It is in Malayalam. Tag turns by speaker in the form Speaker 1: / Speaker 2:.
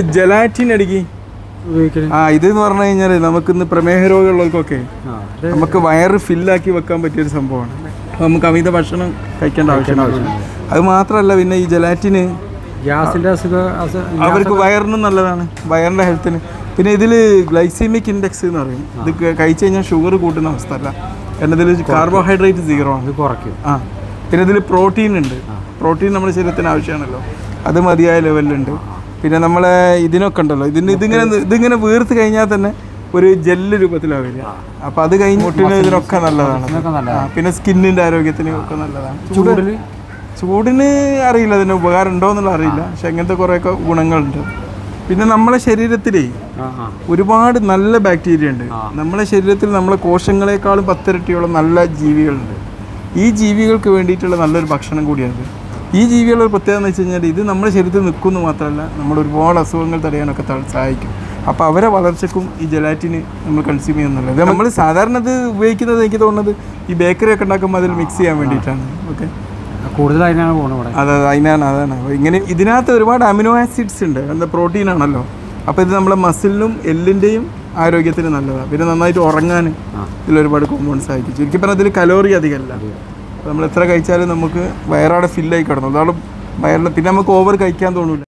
Speaker 1: ജലാറ്റിൻ അടിക്കി. ആ ഇത് എന്ന് പറഞ്ഞു കഴിഞ്ഞാൽ നമുക്കിന്ന് പ്രമേഹ രോഗമുള്ളവർക്കൊക്കെ നമുക്ക് വയറ് ഫില്ലാക്കി വെക്കാൻ പറ്റിയൊരു സംഭവമാണ്. നമുക്ക് അമിത ഭക്ഷണം കഴിക്കേണ്ട ആവശ്യം അത് മാത്രമല്ല പിന്നെ ഈ ജലാറ്റിന്
Speaker 2: ഗ്യാസിന്റെ അസുഖം അസു
Speaker 1: അവർക്ക് വയറിനും നല്ലതാണ്. വയറിന്റെ ഹെൽത്തിന്. പിന്നെ ഇതിൽ ഗ്ലൈസീമിക് ഇൻഡെക്സ് എന്ന് പറയും. ഇത് കഴിച്ചു കഴിഞ്ഞാൽ ഷുഗർ കൂട്ടുന്ന അവസ്ഥ അല്ല. കാരണം ഇതിൽ കാർബോഹൈഡ്രേറ്റ് സീറോ ആണ്.
Speaker 2: കുറയ്ക്കും.
Speaker 1: ആ. പിന്നെ ഇതിൽ പ്രോട്ടീൻ ഉണ്ട്. പ്രോട്ടീൻ നമ്മുടെ ശരീരത്തിന് ആവശ്യമാണല്ലോ. അത് മതിയായ ലെവലിലുണ്ട്. പിന്നെ നമ്മളെ ഇതിനൊക്കെ ഉണ്ടല്ലോ. ഇതിന് ഇതിങ്ങനെ ഇതിങ്ങനെ വീർത്ത് കഴിഞ്ഞാൽ തന്നെ ഒരു ജെല്ല് രൂപത്തിലാവില്ല അപ്പോൾ അത് കഴിഞ്ഞ് ഇതിനൊക്കെ നല്ലതാണ്. പിന്നെ സ്കിന്നിന്റെ ആരോഗ്യത്തിന് ഒക്കെ നല്ലതാണ്.
Speaker 2: ചൂടിന്
Speaker 1: ചൂടിന് അറിയില്ല അതിന് ഉപകാരം ഉണ്ടോ എന്നുള്ള അറിയില്ല. പക്ഷെ അങ്ങനത്തെ കുറേയൊക്കെ ഗുണങ്ങളുണ്ട്. പിന്നെ നമ്മളെ ശരീരത്തിലേ ഒരുപാട് നല്ല ബാക്ടീരിയ ഉണ്ട്. നമ്മളെ ശരീരത്തിൽ നമ്മളെ കോശങ്ങളെക്കാളും പത്തിരട്ടിയോളം നല്ല ജീവികളുണ്ട്. ഈ ജീവികൾക്ക് വേണ്ടിയിട്ടുള്ള നല്ലൊരു ഭക്ഷണം കൂടിയാണ് ഈ ജീവികളുടെ ഒരു പ്രത്യേകത എന്ന് വെച്ച് കഴിഞ്ഞാൽ ഇത് നമ്മുടെ ശരീരത്തിൽ നിൽക്കുന്നു മാത്രമല്ല നമ്മൾ ഒരുപാട് അസുഖങ്ങൾ തടയാനൊക്കെ സഹായിക്കും. അപ്പോൾ അവരെ വളർച്ചയ്ക്കും ഈ ജലാറ്റിന് നമ്മൾ കൺസ്യൂം ചെയ്യുന്നുള്ളത് നമ്മൾ സാധാരണ ഇത് ഉപയോഗിക്കുന്നത് എനിക്ക് തോന്നുന്നത് ഈ ബേക്കറി ഒക്കെ ഉണ്ടാക്കുമ്പോൾ അതിൽ മിക്സ് ചെയ്യാൻ വേണ്ടിയിട്ടാണ്. ഓക്കെ
Speaker 2: കൂടുതൽ അതിനാണ് പോകുന്നത്
Speaker 1: അതെ അതെ അതിനാണ് അതാണ്. ഇങ്ങനെ ഇതിനകത്ത് ഒരുപാട് അമിനോ ആസിഡ്സ് ഉണ്ട്. എന്താ പ്രോട്ടീൻ ആണല്ലോ. അപ്പോൾ ഇത് നമ്മളെ മസിലിനും എല്ലിന്റെയും ആരോഗ്യത്തിന് നല്ലതാണ് പിന്നെ നന്നായിട്ട് ഉറങ്ങാൻ ഇതിൽ ഒരുപാട് കോമ്പൗണ്ട്സ് ആയിരിക്കും ചുരുക്കി പറഞ്ഞാൽ ഇതിൽ കലോറി അധികമല്ല. നമ്മൾ എത്ര കഴിച്ചാലും നമുക്ക് വയറാടെ ഫില്ലായി കിടന്നു. അതാണ് വയറിൽ പിന്നെ നമുക്ക് ഓവർ കഴിക്കാൻ തോന്നില്ല